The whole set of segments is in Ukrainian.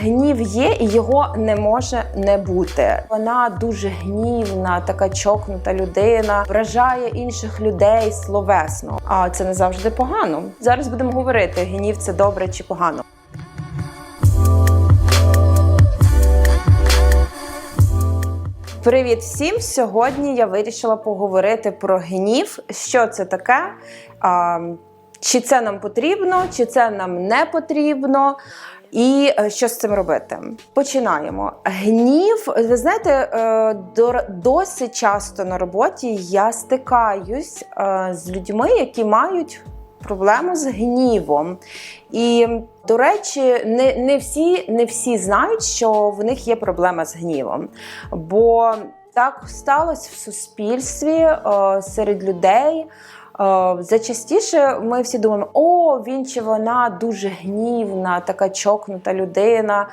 гнів є і його не може не бути. Вона дуже гнівна, така чокнута людина, вражає інших людей словесно. А це не завжди погано. Зараз будемо говорити: гнів це добре чи погано. Привіт всім! Сьогодні я вирішила поговорити про гнів. Що це таке? Чи це нам потрібно, чи це нам не потрібно, і е, що з цим робити? Починаємо. Гнів, ви знаєте, е, досить часто на роботі я стикаюсь е, з людьми, які мають проблему з гнівом. І, до речі, не, не, всі, не всі знають, що в них є проблема з гнівом. Бо так сталося в суспільстві серед людей. Е, Зачастіше ми всі думаємо, о, він чи вона дуже гнівна, така чокнута людина,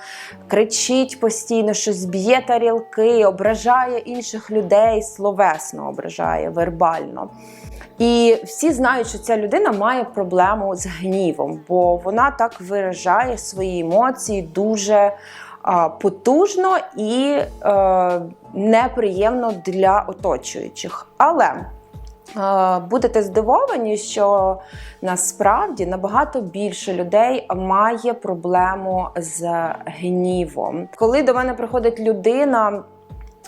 кричить постійно, щось б'є тарілки, ображає інших людей, словесно ображає, вербально. І всі знають, що ця людина має проблему з гнівом, бо вона так виражає свої емоції дуже а, потужно і е, неприємно для оточуючих. Але будете здивовані, що насправді набагато більше людей має проблему з гнівом. Коли до мене приходить людина.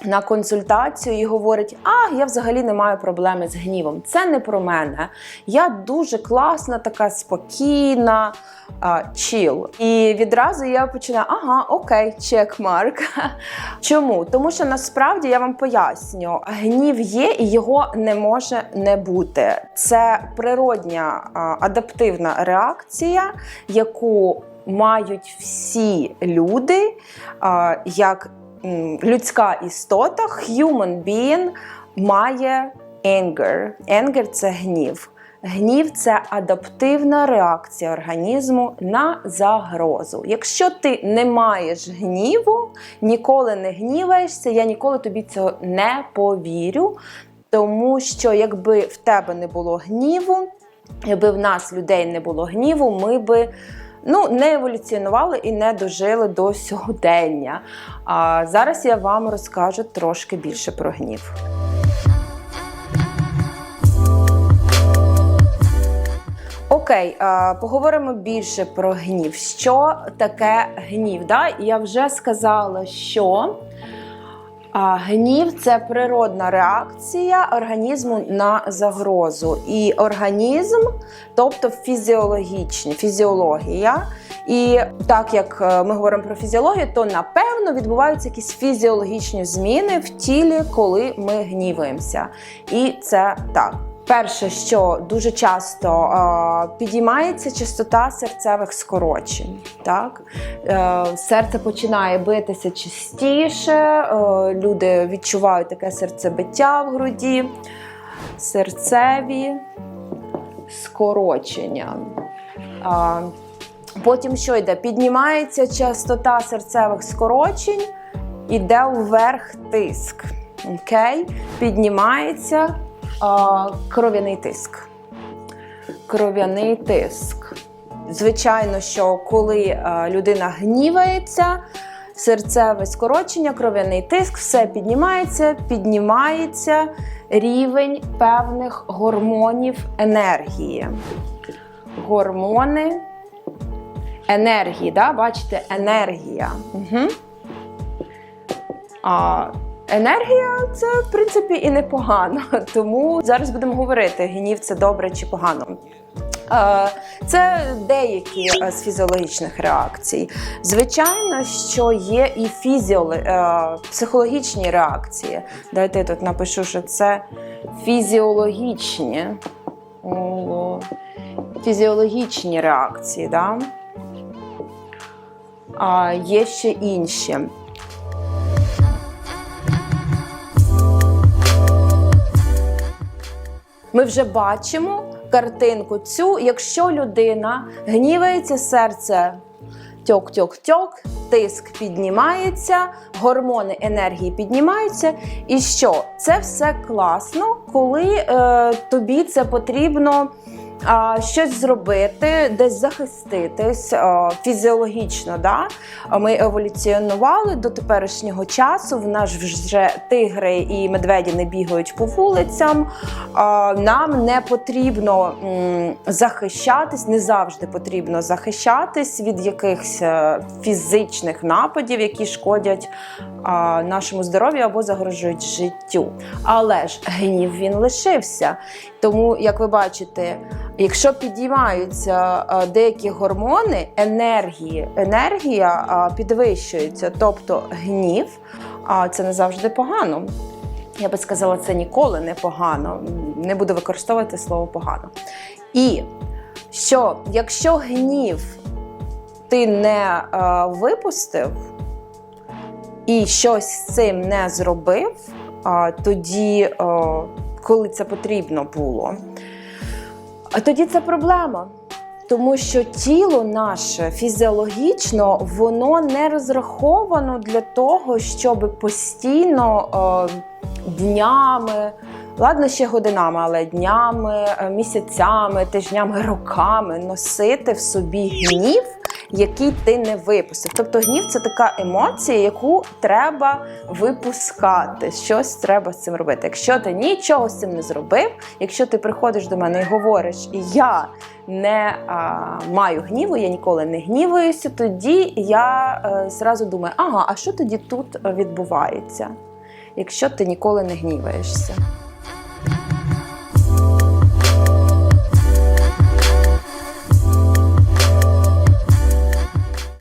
На консультацію і говорить: А, я взагалі не маю проблеми з гнівом. Це не про мене. Я дуже класна, така спокійна, чіл. І відразу я починаю: ага, окей, чекмарк. Чому? Тому що насправді я вам поясню, гнів є і його не може не бути. Це природня адаптивна реакція, яку мають всі люди, як людська істота, human being має anger. Anger – це гнів. Гнів це адаптивна реакція організму на загрозу. Якщо ти не маєш гніву, ніколи не гніваєшся, я ніколи тобі цього не повірю. Тому що якби в тебе не було гніву, якби в нас людей не було гніву, ми би ну, не еволюціонували і не дожили до сьогодення. А зараз я вам розкажу трошки більше про гнів. Окей, поговоримо більше про гнів. Що таке гнів? Да? Я вже сказала, що а, гнів це природна реакція організму на загрозу. І організм, тобто фізіологічні, фізіологія. І так як е, ми говоримо про фізіологію, то напевно відбуваються якісь фізіологічні зміни в тілі, коли ми гніваємося. І це так. Перше, що дуже часто е, підіймається частота серцевих скорочень. Так? Е, серце починає битися частіше, е, люди відчувають таке серцебиття в груді, серцеві скорочення. Е, потім що йде? Піднімається частота серцевих скорочень, іде вверх тиск. Окей? Піднімається а, кров'яний тиск. Кров'яний тиск. Звичайно, що коли людина гнівається, серцеве скорочення, кров'яний тиск, все піднімається, піднімається рівень певних гормонів енергії. Гормони енергії, да? бачите, енергія. Угу. А, енергія це, в принципі, і непогано. Тому зараз будемо говорити, гнів це добре чи погано. Е, Це деякі е, з фізіологічних реакцій. Звичайно, що є і фізіоли... е, психологічні реакції. Дайте я тут напишу, що це фізіологічні. Фізіологічні реакції, да? а є ще інші. Ми вже бачимо картинку цю, якщо людина гнівається, серце тьок-тьок-тьок, тиск піднімається, гормони енергії піднімаються. І що? Це все класно, коли е, тобі це потрібно щось зробити, десь захиститись фізіологічно. Да? Ми еволюціонували до теперішнього часу. В нас вже тигри і медведі не бігають по вулицям. Нам не потрібно захищатись, не завжди потрібно захищатись від якихось е, фізичних нападів, які шкодять нашому здоров'ю або загрожують життю. Але ж гнів він лишився. Тому, як ви бачите, якщо підіймаються деякі гормони, енергії, енергія підвищується, тобто гнів, це не завжди погано. Я би сказала, це ніколи не погано. Не буду використовувати слово погано. І що якщо гнів ти не е, випустив і щось з цим не зробив, тоді, е, коли це потрібно було, а тоді це проблема. Тому що тіло наше фізіологічно воно не розраховано для того, щоб постійно е, днями, ладно, ще годинами, але днями, е, місяцями, тижнями, роками носити в собі гнів, який ти не випустив. Тобто гнів це така емоція, яку треба випускати. Щось треба з цим робити. Якщо ти нічого з цим не зробив, якщо ти приходиш до мене і говориш, я не а, маю гніву, я ніколи не гнівуюся, тоді я е, зразу думаю, ага, а що тоді тут відбувається, якщо ти ніколи не гніваєшся?